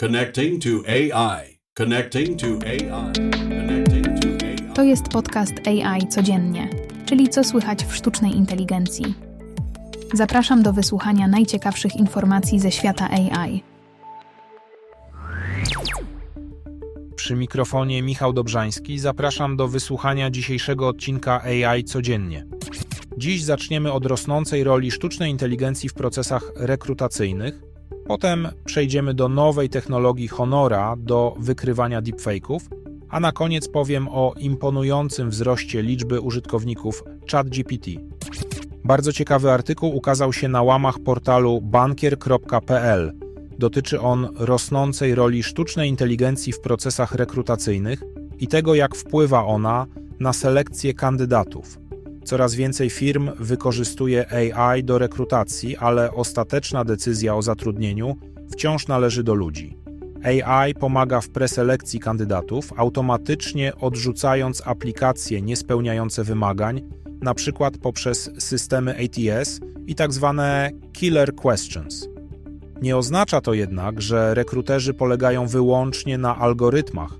Connecting to AI. Connecting to AI. Connecting to AI. To jest podcast AI codziennie, czyli co słychać w sztucznej inteligencji. Zapraszam do wysłuchania najciekawszych informacji ze świata AI. Przy mikrofonie Michał Dobrzański zapraszam do wysłuchania dzisiejszego odcinka AI codziennie. Dziś zaczniemy od rosnącej roli sztucznej inteligencji w procesach rekrutacyjnych, potem przejdziemy do nowej technologii Honora do wykrywania deepfake'ów, a na koniec powiem o imponującym wzroście liczby użytkowników ChatGPT. Bardzo ciekawy artykuł ukazał się na łamach portalu bankier.pl. Dotyczy on rosnącej roli sztucznej inteligencji w procesach rekrutacyjnych i tego, jak wpływa ona na selekcję kandydatów. Coraz więcej firm wykorzystuje AI do rekrutacji, ale ostateczna decyzja o zatrudnieniu wciąż należy do ludzi. AI pomaga w preselekcji kandydatów, automatycznie odrzucając aplikacje niespełniające wymagań, przykład poprzez systemy ATS i tak zwane killer questions. Nie oznacza to jednak, że rekruterzy polegają wyłącznie na algorytmach.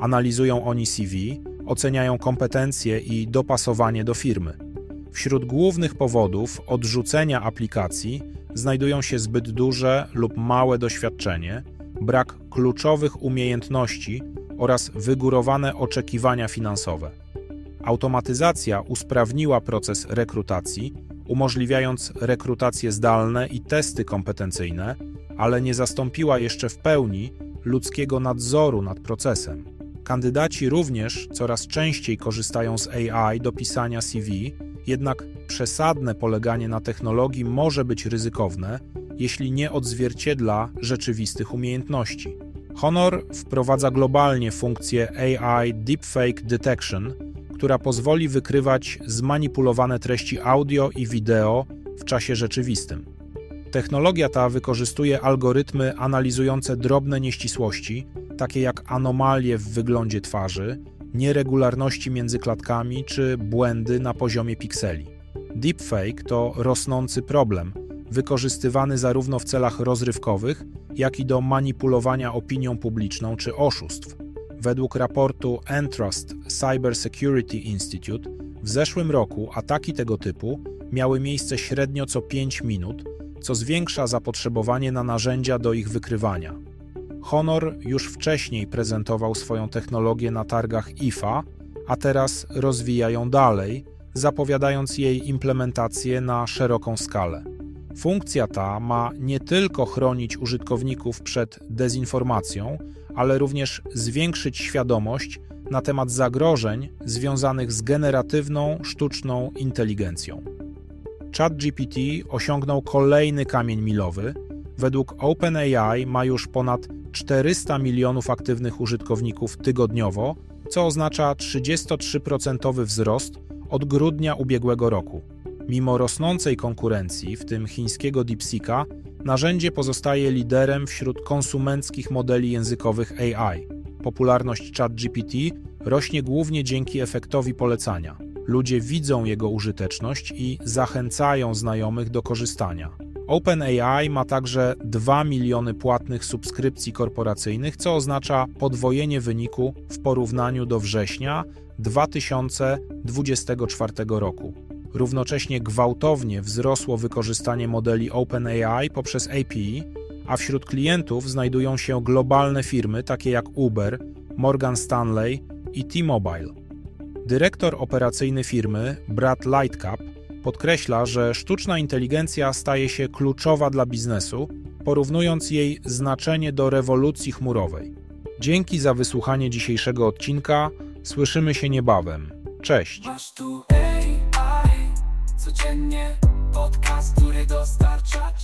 Analizują oni CV, oceniają kompetencje i dopasowanie do firmy. Wśród głównych powodów odrzucenia aplikacji znajdują się zbyt duże lub małe doświadczenie, brak kluczowych umiejętności oraz wygórowane oczekiwania finansowe. Automatyzacja usprawniła proces rekrutacji, umożliwiając rekrutacje zdalne i testy kompetencyjne, ale nie zastąpiła jeszcze w pełni ludzkiego nadzoru nad procesem. Kandydaci również coraz częściej korzystają z AI do pisania CV, jednak przesadne poleganie na technologii może być ryzykowne, jeśli nie odzwierciedla rzeczywistych umiejętności. Honor wprowadza globalnie funkcję AI Deepfake Detection, która pozwoli wykrywać zmanipulowane treści audio i wideo w czasie rzeczywistym. Technologia ta wykorzystuje algorytmy analizujące drobne nieścisłości, takie jak anomalie w wyglądzie twarzy, nieregularności między klatkami czy błędy na poziomie pikseli. Deepfake to rosnący problem, wykorzystywany zarówno w celach rozrywkowych, jak i do manipulowania opinią publiczną czy oszustw. Według raportu Entrust Cyber Security Institute w zeszłym roku ataki tego typu miały miejsce średnio co 5 minut, co zwiększa zapotrzebowanie na narzędzia do ich wykrywania. Honor już wcześniej prezentował swoją technologię na targach IFA, a teraz rozwija ją dalej, zapowiadając jej implementację na szeroką skalę. Funkcja ta ma nie tylko chronić użytkowników przed dezinformacją, ale również zwiększyć świadomość na temat zagrożeń związanych z generatywną sztuczną inteligencją. ChatGPT osiągnął kolejny kamień milowy. Według OpenAI ma już ponad 400 milionów aktywnych użytkowników tygodniowo, co oznacza 33% wzrost od grudnia ubiegłego roku. Mimo rosnącej konkurencji, w tym chińskiego DeepSeeka, narzędzie pozostaje liderem wśród konsumenckich modeli językowych AI. Popularność ChatGPT rośnie głównie dzięki efektowi polecania. Ludzie widzą jego użyteczność i zachęcają znajomych do korzystania. OpenAI ma także 2 miliony płatnych subskrypcji korporacyjnych, co oznacza podwojenie wyniku w porównaniu do września 2024 roku. Równocześnie gwałtownie wzrosło wykorzystanie modeli OpenAI poprzez API, a wśród klientów znajdują się globalne firmy takie jak Uber, Morgan Stanley i T-Mobile. Dyrektor operacyjny firmy, Brad Lightcap, podkreśla, że sztuczna inteligencja staje się kluczowa dla biznesu, porównując jej znaczenie do rewolucji chmurowej. Dzięki za wysłuchanie dzisiejszego odcinka. Słyszymy się niebawem. Cześć! Masz tu AI, codziennie podcast, który dostarcza.